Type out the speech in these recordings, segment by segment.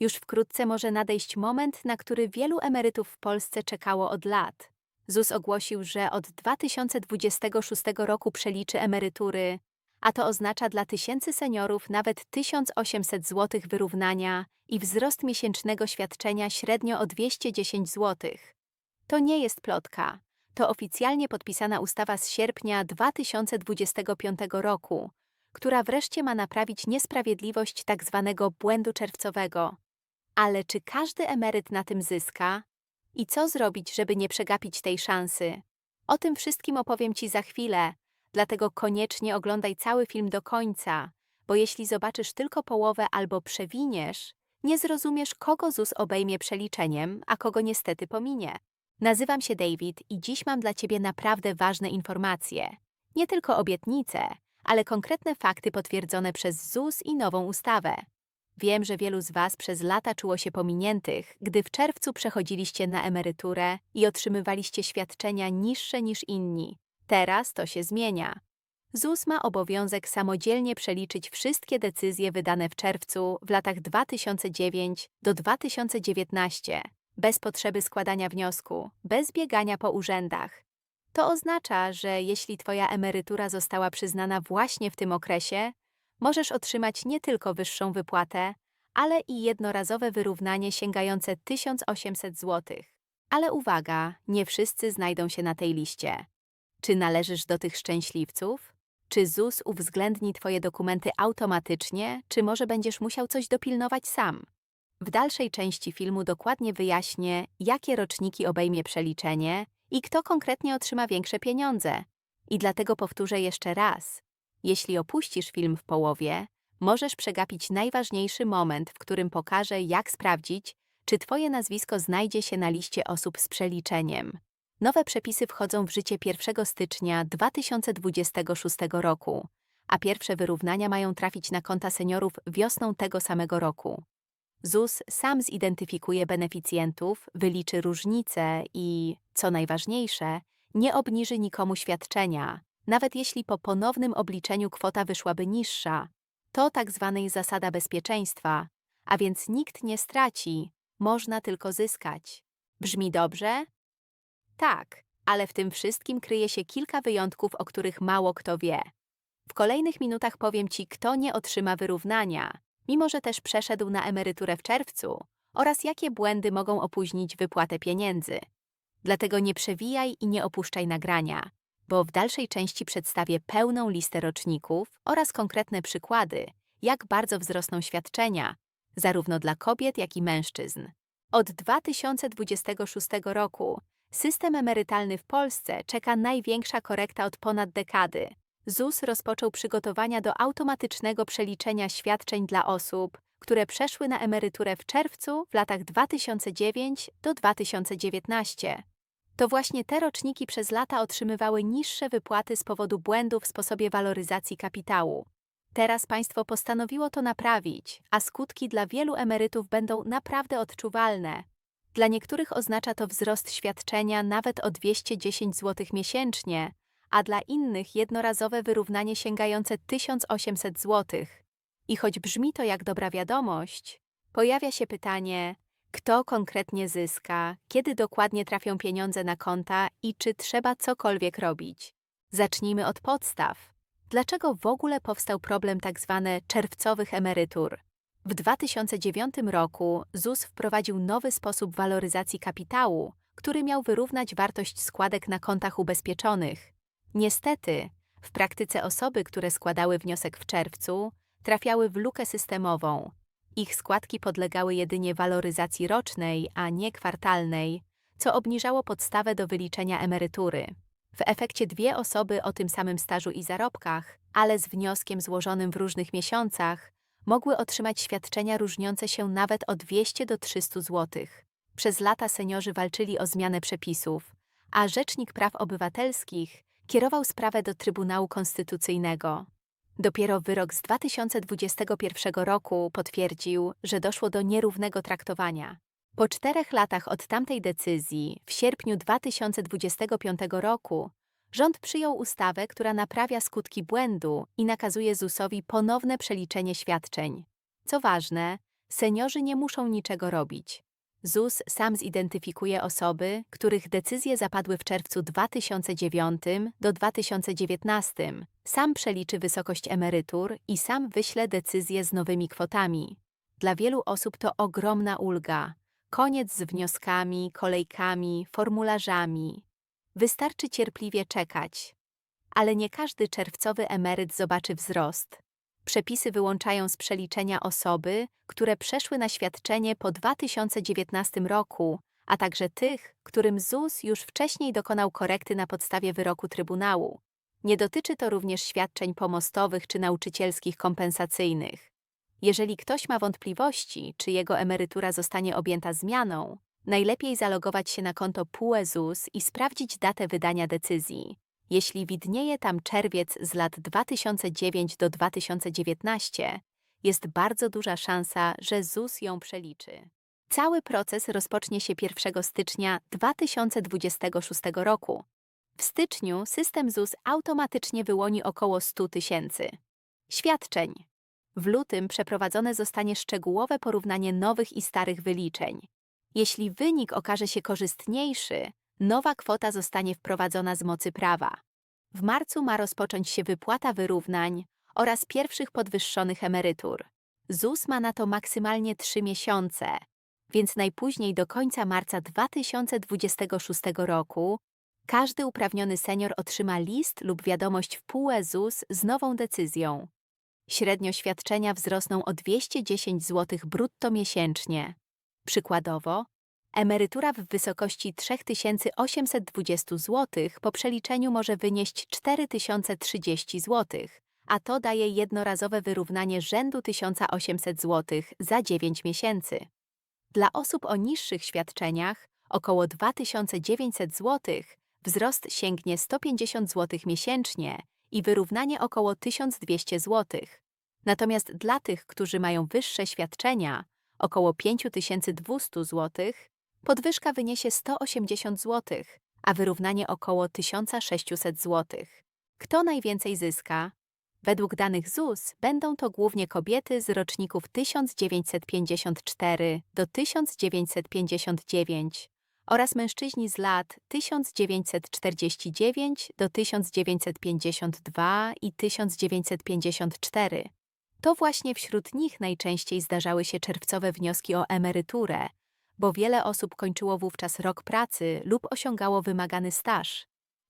Już wkrótce może nadejść moment, na który wielu emerytów w Polsce czekało od lat. ZUS ogłosił, że od 2026 roku przeliczy emerytury, a to oznacza dla tysięcy seniorów nawet 1800 zł wyrównania i wzrost miesięcznego świadczenia średnio o 210 zł. To nie jest plotka. To oficjalnie podpisana ustawa z sierpnia 2025 roku, która wreszcie ma naprawić niesprawiedliwość tzw. błędu czerwcowego. Ale czy każdy emeryt na tym zyska? I co zrobić, żeby nie przegapić tej szansy? O tym wszystkim opowiem Ci za chwilę, dlatego koniecznie oglądaj cały film do końca, bo jeśli zobaczysz tylko połowę albo przewiniesz, nie zrozumiesz, kogo ZUS obejmie przeliczeniem, a kogo niestety pominie. Nazywam się David i dziś mam dla Ciebie naprawdę ważne informacje. Nie tylko obietnice, ale konkretne fakty potwierdzone przez ZUS i nową ustawę. Wiem, że wielu z Was przez lata czuło się pominiętych, gdy w czerwcu przechodziliście na emeryturę i otrzymywaliście świadczenia niższe niż inni. Teraz to się zmienia. ZUS ma obowiązek samodzielnie przeliczyć wszystkie decyzje wydane w czerwcu w latach 2009 do 2019, bez potrzeby składania wniosku, bez biegania po urzędach. To oznacza, że jeśli Twoja emerytura została przyznana właśnie w tym okresie, możesz otrzymać nie tylko wyższą wypłatę, ale i jednorazowe wyrównanie sięgające 1800 zł. Ale uwaga, nie wszyscy znajdą się na tej liście. Czy należysz do tych szczęśliwców? Czy ZUS uwzględni Twoje dokumenty automatycznie, czy może będziesz musiał coś dopilnować sam? W dalszej części filmu dokładnie wyjaśnię, jakie roczniki obejmie przeliczenie i kto konkretnie otrzyma większe pieniądze. I dlatego powtórzę jeszcze raz. Jeśli opuścisz film w połowie, możesz przegapić najważniejszy moment, w którym pokażę, jak sprawdzić, czy Twoje nazwisko znajdzie się na liście osób z przeliczeniem. Nowe przepisy wchodzą w życie 1 stycznia 2026 roku, a pierwsze wyrównania mają trafić na konta seniorów wiosną tego samego roku. ZUS sam zidentyfikuje beneficjentów, wyliczy różnice i, co najważniejsze, nie obniży nikomu świadczenia, nawet jeśli po ponownym obliczeniu kwota wyszłaby niższa. To tak zwana zasada bezpieczeństwa, a więc nikt nie straci, można tylko zyskać. Brzmi dobrze? Tak, ale w tym wszystkim kryje się kilka wyjątków, o których mało kto wie. W kolejnych minutach powiem Ci, kto nie otrzyma wyrównania, mimo że też przeszedł na emeryturę w czerwcu, oraz jakie błędy mogą opóźnić wypłatę pieniędzy. Dlatego nie przewijaj i nie opuszczaj nagrania, bo w dalszej części przedstawię pełną listę roczników oraz konkretne przykłady, jak bardzo wzrosną świadczenia, zarówno dla kobiet, jak i mężczyzn. Od 2026 roku system emerytalny w Polsce czeka największa korekta od ponad dekady. ZUS rozpoczął przygotowania do automatycznego przeliczenia świadczeń dla osób, które przeszły na emeryturę w czerwcu w latach 2009 do 2019. To właśnie te roczniki przez lata otrzymywały niższe wypłaty z powodu błędów w sposobie waloryzacji kapitału. Teraz państwo postanowiło to naprawić, a skutki dla wielu emerytów będą naprawdę odczuwalne. Dla niektórych oznacza to wzrost świadczenia nawet o 210 zł miesięcznie, a dla innych jednorazowe wyrównanie sięgające 1800 zł. I choć brzmi to jak dobra wiadomość, pojawia się pytanie, kto konkretnie zyska, kiedy dokładnie trafią pieniądze na konta i czy trzeba cokolwiek robić. Zacznijmy od podstaw. Dlaczego w ogóle powstał problem tzw. czerwcowych emerytur? W 2009 roku ZUS wprowadził nowy sposób waloryzacji kapitału, który miał wyrównać wartość składek na kontach ubezpieczonych. Niestety, w praktyce osoby, które składały wniosek w czerwcu, trafiały w lukę systemową. Ich składki podlegały jedynie waloryzacji rocznej, a nie kwartalnej, co obniżało podstawę do wyliczenia emerytury. W efekcie dwie osoby o tym samym stażu i zarobkach, ale z wnioskiem złożonym w różnych miesiącach, mogły otrzymać świadczenia różniące się nawet o 200 do 300 zł. Przez lata seniorzy walczyli o zmianę przepisów, a Rzecznik Praw Obywatelskich kierował sprawę do Trybunału Konstytucyjnego. Dopiero wyrok z 2021 roku potwierdził, że doszło do nierównego traktowania. Po czterech latach od tamtej decyzji, w sierpniu 2025 roku, rząd przyjął ustawę, która naprawia skutki błędu i nakazuje ZUS-owi ponowne przeliczenie świadczeń. Co ważne, Seniorzy nie muszą niczego robić. ZUS sam zidentyfikuje osoby, których decyzje zapadły w czerwcu 2009 do 2019. Sam przeliczy wysokość emerytur i sam wyśle decyzje z nowymi kwotami. Dla wielu osób to ogromna ulga. Koniec z wnioskami, kolejkami, formularzami. Wystarczy cierpliwie czekać. Ale nie każdy czerwcowy emeryt zobaczy wzrost. Przepisy wyłączają z przeliczenia osoby, które przeszły na świadczenie po 2019 roku, a także tych, którym ZUS już wcześniej dokonał korekty na podstawie wyroku Trybunału. Nie dotyczy to również świadczeń pomostowych czy nauczycielskich kompensacyjnych. Jeżeli ktoś ma wątpliwości, czy jego emerytura zostanie objęta zmianą, najlepiej zalogować się na konto PUE ZUS i sprawdzić datę wydania decyzji. Jeśli widnieje tam czerwiec z lat 2009 do 2019, jest bardzo duża szansa, że ZUS ją przeliczy. Cały proces rozpocznie się 1 stycznia 2026 roku. W styczniu system ZUS automatycznie wyłoni około 100 tysięcy świadczeń. W lutym przeprowadzone zostanie szczegółowe porównanie nowych i starych wyliczeń. Jeśli wynik okaże się korzystniejszy, nowa kwota zostanie wprowadzona z mocy prawa. W marcu ma rozpocząć się wypłata wyrównań oraz pierwszych podwyższonych emerytur. ZUS ma na to maksymalnie 3 miesiące, więc najpóźniej do końca marca 2026 roku każdy uprawniony senior otrzyma list lub wiadomość w PUE ZUS z nową decyzją. Średnio świadczenia wzrosną o 210 zł brutto miesięcznie. Przykładowo, emerytura w wysokości 3820 zł po przeliczeniu może wynieść 4030 zł, a to daje jednorazowe wyrównanie rzędu 1800 zł za 9 miesięcy. Dla osób o niższych świadczeniach, około 2900 zł, wzrost sięgnie 150 zł miesięcznie i wyrównanie około 1200 zł. Natomiast dla tych, którzy mają wyższe świadczenia, około 5200 zł, podwyżka wyniesie 180 zł, a wyrównanie około 1600 zł. Kto najwięcej zyska? Według danych ZUS będą to głównie kobiety z roczników 1954 do 1959 oraz mężczyźni z lat 1949 do 1952 i 1954. To właśnie wśród nich najczęściej zdarzały się czerwcowe wnioski o emeryturę, bo wiele osób kończyło wówczas rok pracy lub osiągało wymagany staż.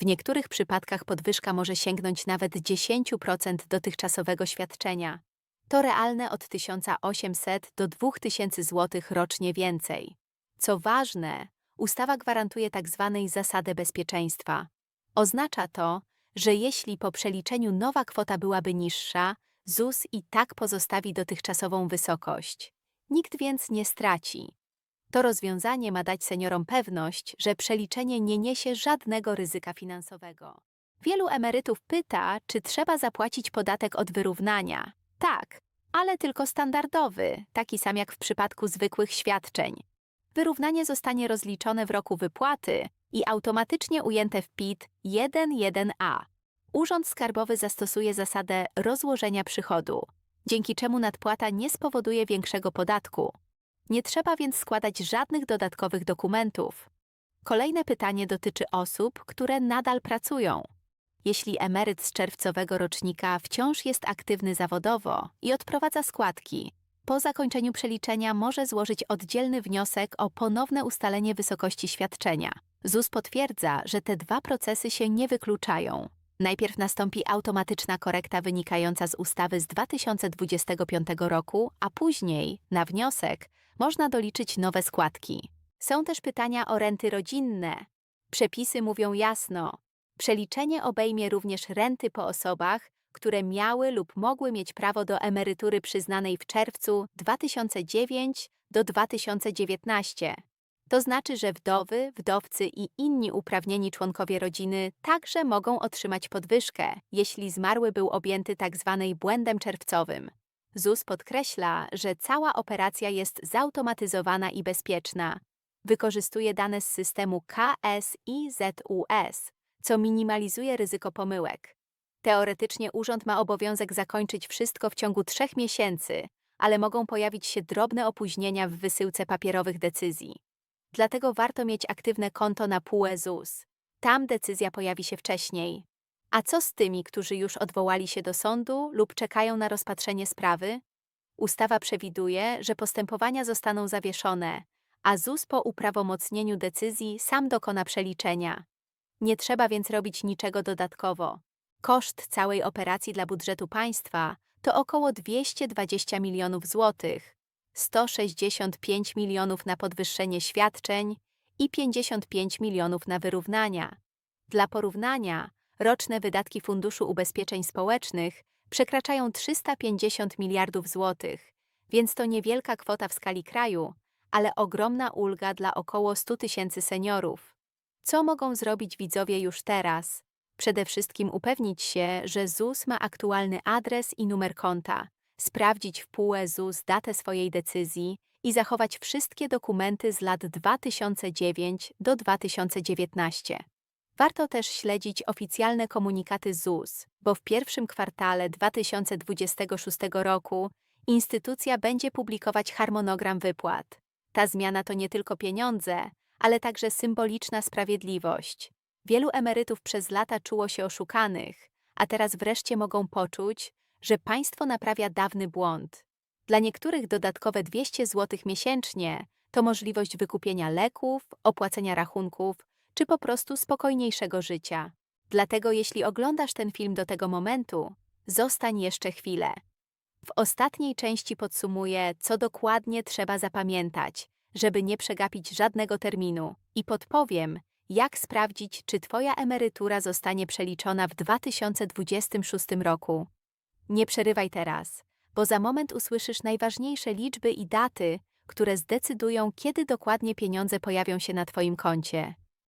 W niektórych przypadkach podwyżka może sięgnąć nawet 10% dotychczasowego świadczenia. To realne od 1800 do 2000 zł rocznie więcej. Co ważne, ustawa gwarantuje tzw. zasadę bezpieczeństwa. Oznacza to, że jeśli po przeliczeniu nowa kwota byłaby niższa, ZUS i tak pozostawi dotychczasową wysokość. Nikt więc nie straci. To rozwiązanie ma dać seniorom pewność, że przeliczenie nie niesie żadnego ryzyka finansowego. Wielu emerytów pyta, czy trzeba zapłacić podatek od wyrównania. Tak, ale tylko standardowy, taki sam jak w przypadku zwykłych świadczeń. Wyrównanie zostanie rozliczone w roku wypłaty i automatycznie ujęte w PIT 1.1a. Urząd Skarbowy zastosuje zasadę rozłożenia przychodu, dzięki czemu nadpłata nie spowoduje większego podatku. Nie trzeba więc składać żadnych dodatkowych dokumentów. Kolejne pytanie dotyczy osób, które nadal pracują. Jeśli emeryt z czerwcowego rocznika wciąż jest aktywny zawodowo i odprowadza składki, po zakończeniu przeliczenia może złożyć oddzielny wniosek o ponowne ustalenie wysokości świadczenia. ZUS potwierdza, że te dwa procesy się nie wykluczają. Najpierw nastąpi automatyczna korekta wynikająca z ustawy z 2025 roku, a później, na wniosek, można doliczyć nowe składki. Są też pytania o renty rodzinne. Przepisy mówią jasno. Przeliczenie obejmie również renty po osobach, które miały lub mogły mieć prawo do emerytury przyznanej w czerwcu 2009 do 2019. To znaczy, że wdowy, wdowcy i inni uprawnieni członkowie rodziny także mogą otrzymać podwyżkę, jeśli zmarły był objęty tzw. Tak błędem czerwcowym. ZUS podkreśla, że cała operacja jest zautomatyzowana i bezpieczna. Wykorzystuje dane z systemu KSIZUS, co minimalizuje ryzyko pomyłek. Teoretycznie urząd ma obowiązek zakończyć wszystko w ciągu trzech miesięcy, ale mogą pojawić się drobne opóźnienia w wysyłce papierowych decyzji. Dlatego warto mieć aktywne konto na PUE ZUS. Tam decyzja pojawi się wcześniej. A co z tymi, którzy już odwołali się do sądu lub czekają na rozpatrzenie sprawy? Ustawa przewiduje, że postępowania zostaną zawieszone, a ZUS po uprawomocnieniu decyzji sam dokona przeliczenia. Nie trzeba więc robić niczego dodatkowo. Koszt całej operacji dla budżetu państwa to około 220 milionów złotych, 165 milionów na podwyższenie świadczeń i 55 milionów na wyrównania. Dla porównania, roczne wydatki Funduszu Ubezpieczeń Społecznych przekraczają 350 miliardów złotych, więc to niewielka kwota w skali kraju, ale ogromna ulga dla około 100 tysięcy seniorów. Co mogą zrobić widzowie już teraz? Przede wszystkim upewnić się, że ZUS ma aktualny adres i numer konta, sprawdzić w PUE ZUS datę swojej decyzji i zachować wszystkie dokumenty z lat 2009 do 2019. Warto też śledzić oficjalne komunikaty ZUS, bo w pierwszym kwartale 2026 roku instytucja będzie publikować harmonogram wypłat. Ta zmiana to nie tylko pieniądze, ale także symboliczna sprawiedliwość. Wielu emerytów przez lata czuło się oszukanych, a teraz wreszcie mogą poczuć, że państwo naprawia dawny błąd. Dla niektórych dodatkowe 200 zł miesięcznie to możliwość wykupienia leków, opłacenia rachunków czy po prostu spokojniejszego życia. Dlatego jeśli oglądasz ten film do tego momentu, zostań jeszcze chwilę. W ostatniej części podsumuję, co dokładnie trzeba zapamiętać, żeby nie przegapić żadnego terminu i podpowiem, jak sprawdzić, czy Twoja emerytura zostanie przeliczona w 2026 roku. Nie przerywaj teraz, bo za moment usłyszysz najważniejsze liczby i daty, które zdecydują, kiedy dokładnie pieniądze pojawią się na Twoim koncie.